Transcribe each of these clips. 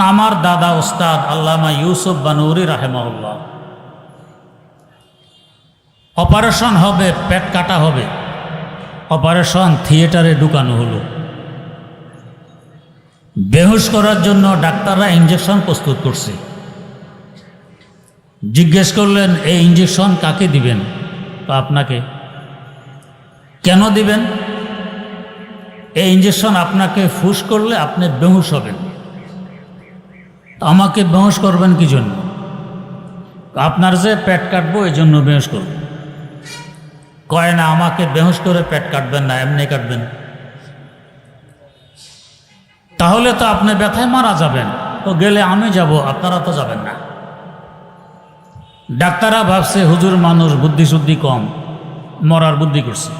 আমার দাদা ওস্তাদ আল্লামা ইউসুফ বানুরি রাহেমাউল্লাহ অপারেশন হবে, পেট কাটা হবে। অপারেশন থিয়েটারে ঢুকানো হলো। বেহুশ করার জন্য ডাক্তাররা ইঞ্জেকশন প্রস্তুত করছে। জিজ্ঞেস করলেন, এই ইঞ্জেকশন কাকে দিবেন? তো আপনাকে, কেন দিবেন? এই ইঞ্জেকশন আপনাকে ফুস করলে আপনি বেহুশ হবেন। আমাকে বেহুশ করবেন কি জন্য? আপনার যে পেট কাটবো এই জন্য বেহুশ করব। কয় না, আমাকে বেহুশ করে পেট কাটবেন না, এমনি কাটবেন। তাহলে তো আপনি ব্যথায় মারা যাবেন। তো গেলে আমি যাব, আপনারা তো যাবেন না। ডাক্তাররা ভাবছে, হুজুর মানুষ বুদ্ধি শুদ্ধি কম, মরার বুদ্ধি করছে।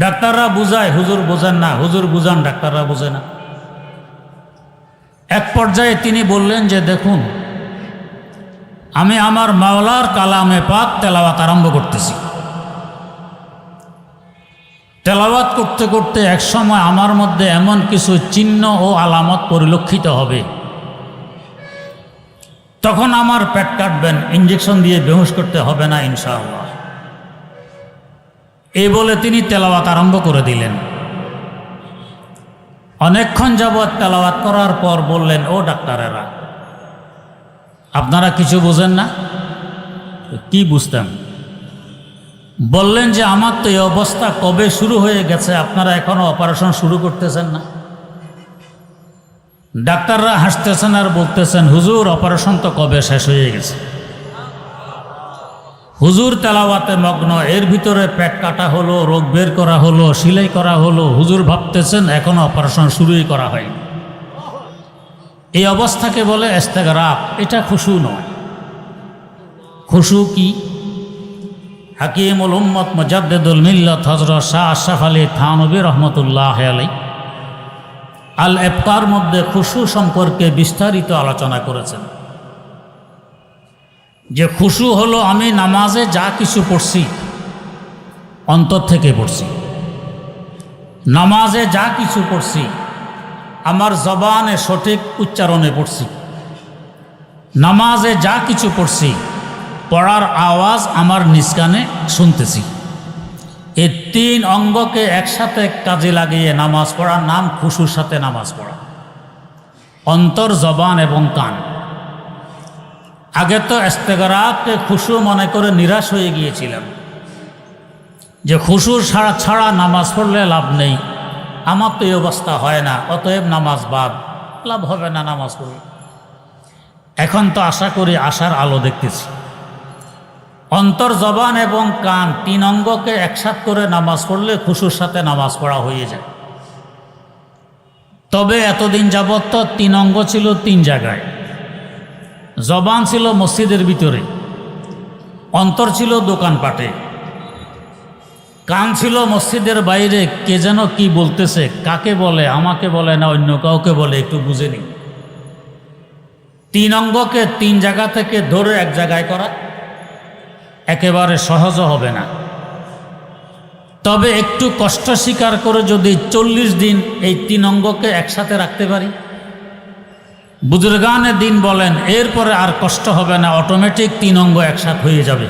ডাক্তাররা বুঝায়, হুজুর বোঝেন না, হুজুর বুঝান, ডাক্তাররা বোঝে না। এক পর্যায়ে তিনি বললেন যে, দেখুন, আমি আমার মাওলার কালামে পাক তেলাওয়াত আরম্ভ করতেছি। তেলাওয়াত করতে করতে একসময় আমার মধ্যে এমন কিছু চিহ্ন ও আলামত পরিলক্ষিত হবে। তখন আমার পেট কাটবেন ইঞ্জেকশন দিয়ে বেহুশ করতে হবে না, ইনশাআল্লাহ। এই বলে তিনি তেলাওয়াত আরম্ভ করে দিলেন। অনেকক্ষণ যাবৎ তেলাওয়াত করার পর বললেন, ও ডাক্তারেরা, আপনারা কিছু বোঝেন না? কি বুঝতাম? বললেন যে আমার তো এই অবস্থা কবে শুরু হয়ে গেছে, আপনারা এখনও অপারেশন শুরু করতেছেন না? ডাক্তাররা হাসতেছেন আর বলতেছেন, হুজুর, অপারেশন তো কবে শেষ হয়ে গেছে হুজুর তেলাওয়াতে মগ্ন, এর ভিতরে পেট কাটা হলো, রোগ বের করা হলো, সিলাই করা হলো। হুজুর ভাবতেছেন, এখনও অপারেশন শুরুই করা হয়নি। এই অবস্থাকে বলে এস্তেগরাপ এটা খুশু নয়। খুশু কি? হাকিমুল উম্মত মজাদ্দুল মিল্লত হজরত শাহ আশরাফ আলী থানবী রহমতুল্লাহ আলী আল এফকার মধ্যে খুশু সম্পর্কে বিস্তারিত আলোচনা করেছেন। যে খুশু হলো আমি নামাজে যা কিছু পড়ছি, অন্তর থেকে পড়ছি। নামাজে যা কিছু পড়ছি, আমার জবানে সঠিক উচ্চারণে পড়ছি। নামাজে যা কিছু পড়ছি, পড়ার আওয়াজ আমার নিষ্কানে শুনতেছি। এই তিন অঙ্গকে একসাথে কাজে লাগিয়ে নামাজ পড়ার নাম খুশুর সাথে নামাজ পড়া। অন্তর, জবান এবং কান। আগে তো এস্তেগরাতকে খুশু মনে করে নিরাশ হয়ে গিয়েছিলাম। যে খুশুর ছাড়া ছাড়া নামাজ পড়লে লাভ নেই। আমার তো এই অবস্থা হয় না, অতএব নামাজ বাদ, লাভ হবে না নামাজ পড়লে। এখন তো আশা করি আশার আলো দেখতেছি। অন্তর, জবান এবং কান তিন অঙ্গকে একসাথ করে নামাজ পড়লে খুশুর সাথে নামাজ পড়া হয়ে যায়। তবে এতদিন যাবৎ তো তিন অঙ্গ ছিল তিন জায়গায়। জবান ছিল মসজিদের ভিতরে, অন্তর ছিল দোকানপাটে, কান ছিল মসজিদের বাইরে, কে যেন কি বলতেছে, কাকে বলে, আমাকে বলে না, অন্য কাউকে বলে, একটু বুঝে নি তিন অঙ্গকে তিন জায়গা থেকে ধরে এক জায়গায় করা একেবারে সহজ হবে না। তবে একটু কষ্ট স্বীকার করে যদি চল্লিশ দিন এই তিন অঙ্গকে একসাথে রাখতে পারি। বুজুর্গানের দিন বলেন এরপরে আর কষ্ট হবে না অটোমেটিক তিন অঙ্গ একসাথ হয়ে যাবে।